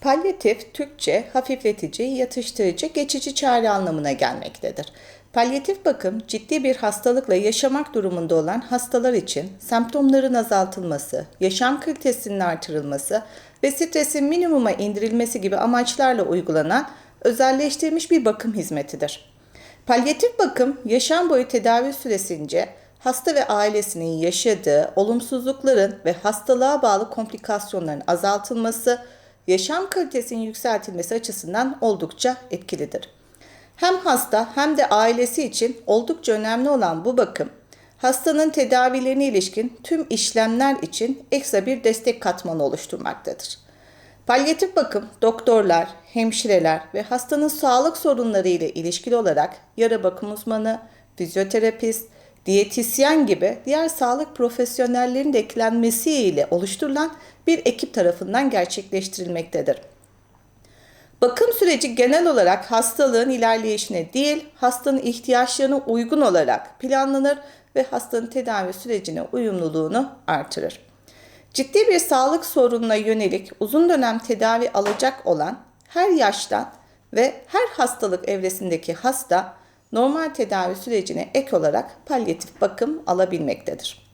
Palyatif, Türkçe, hafifletici, yatıştırıcı, geçici çare anlamına gelmektedir. Palyatif bakım, ciddi bir hastalıkla yaşamak durumunda olan hastalar için semptomların azaltılması, yaşam kalitesinin artırılması ve stresin minimuma indirilmesi gibi amaçlarla uygulanan özelleştirilmiş bir bakım hizmetidir. Palyatif bakım, yaşam boyu tedavi süresince hasta ve ailesinin yaşadığı olumsuzlukların ve hastalığa bağlı komplikasyonların azaltılması, yaşam kalitesinin yükseltilmesi açısından oldukça etkilidir. Hem hasta hem de ailesi için oldukça önemli olan bu bakım, hastanın tedavilerine ilişkin tüm işlemler için ekstra bir destek katmanı oluşturmaktadır. Palyatif bakım, doktorlar, hemşireler ve hastanın sağlık sorunları ile ilişkili olarak yara bakım uzmanı, fizyoterapist, diyetisyen gibi diğer sağlık profesyonellerinin de eklenmesiyle oluşturulan bir ekip tarafından gerçekleştirilmektedir. Bakım süreci genel olarak hastalığın ilerleyişine değil, hastanın ihtiyaçlarına uygun olarak planlanır ve hastanın tedavi sürecine uyumluluğunu artırır. Ciddi bir sağlık sorununa yönelik uzun dönem tedavi alacak olan her yaştan ve her hastalık evresindeki hasta normal tedavi sürecine ek olarak palyatif bakım alabilmektedir.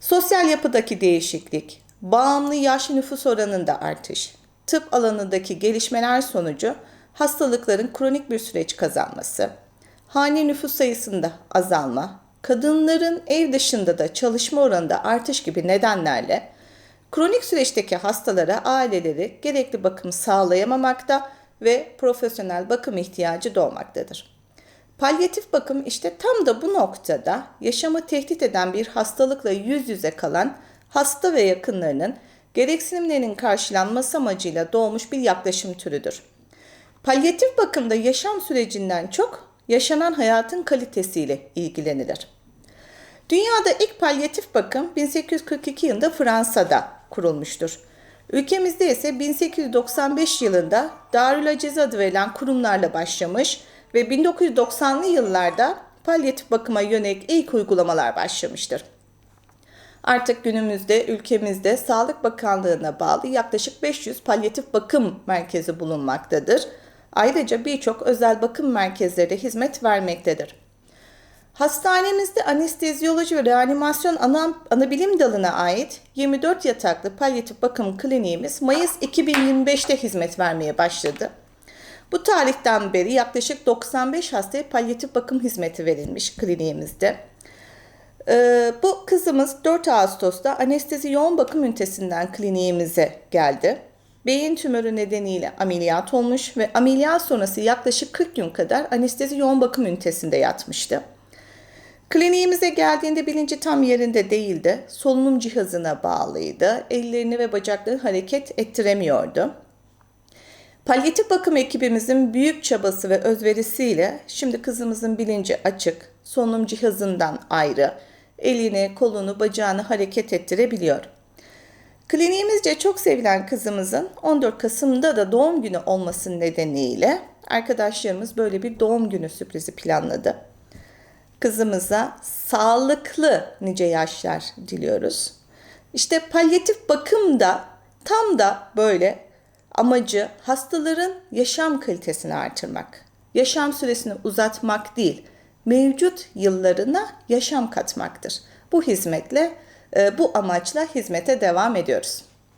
Sosyal yapıdaki değişiklik, bağımlı yaş nüfus oranında artış, tıp alanındaki gelişmeler sonucu hastalıkların kronik bir süreç kazanması, hane nüfus sayısında azalma, kadınların ev dışında da çalışma oranında artış gibi nedenlerle kronik süreçteki hastalara aileleri gerekli bakım sağlayamamakta ve profesyonel bakım ihtiyacı doğmaktadır. Palyatif bakım işte tam da bu noktada yaşamı tehdit eden bir hastalıkla yüz yüze kalan hasta ve yakınlarının gereksinimlerinin karşılanması amacıyla doğmuş bir yaklaşım türüdür. Palyatif bakımda yaşam sürecinden çok yaşanan hayatın kalitesiyle ilgilenilir. Dünyada ilk palyatif bakım 1842 yılında Fransa'da kurulmuştur. Ülkemizde ise 1895 yılında Darül Aciz adı verilen kurumlarla başlamış ve 1990'lı yıllarda palyatif bakıma yönelik ilk uygulamalar başlamıştır. Artık günümüzde ülkemizde Sağlık Bakanlığı'na bağlı yaklaşık 500 palyatif bakım merkezi bulunmaktadır. Ayrıca birçok özel bakım merkezleri de hizmet vermektedir. Hastanemizde anesteziyoloji ve reanimasyon ana, anabilim dalına ait 24 yataklı palyatif bakım kliniğimiz Mayıs 2025'te hizmet vermeye başladı. Bu tarihten beri yaklaşık 95 hastaya palyatif bakım hizmeti verilmiş kliniğimizde. Ee, bu kızımız 4 Ağustos'ta anestezi yoğun bakım ünitesinden kliniğimize geldi. Beyin tümörü nedeniyle ameliyat olmuş ve ameliyat sonrası yaklaşık 40 gün kadar anestezi yoğun bakım ünitesinde yatmıştı. Kliniğimize geldiğinde bilinci tam yerinde değildi. Solunum cihazına bağlıydı. Ellerini ve bacaklarını hareket ettiremiyordu. Palyatif bakım ekibimizin büyük çabası ve özverisiyle şimdi kızımızın bilinci açık, solunum cihazından ayrı, elini, kolunu, bacağını hareket ettirebiliyor. Kliniğimizce çok sevilen kızımızın 14 Kasım'da da doğum günü olması nedeniyle arkadaşlarımız böyle bir doğum günü sürprizi planladı. Kızımıza sağlıklı nice yaşlar diliyoruz. İşte palyatif bakım da tam da böyle amacı hastaların yaşam kalitesini artırmak. Yaşam süresini uzatmak değil, mevcut yıllarına yaşam katmaktır. Bu hizmetle, e, bu amaçla hizmete devam ediyoruz.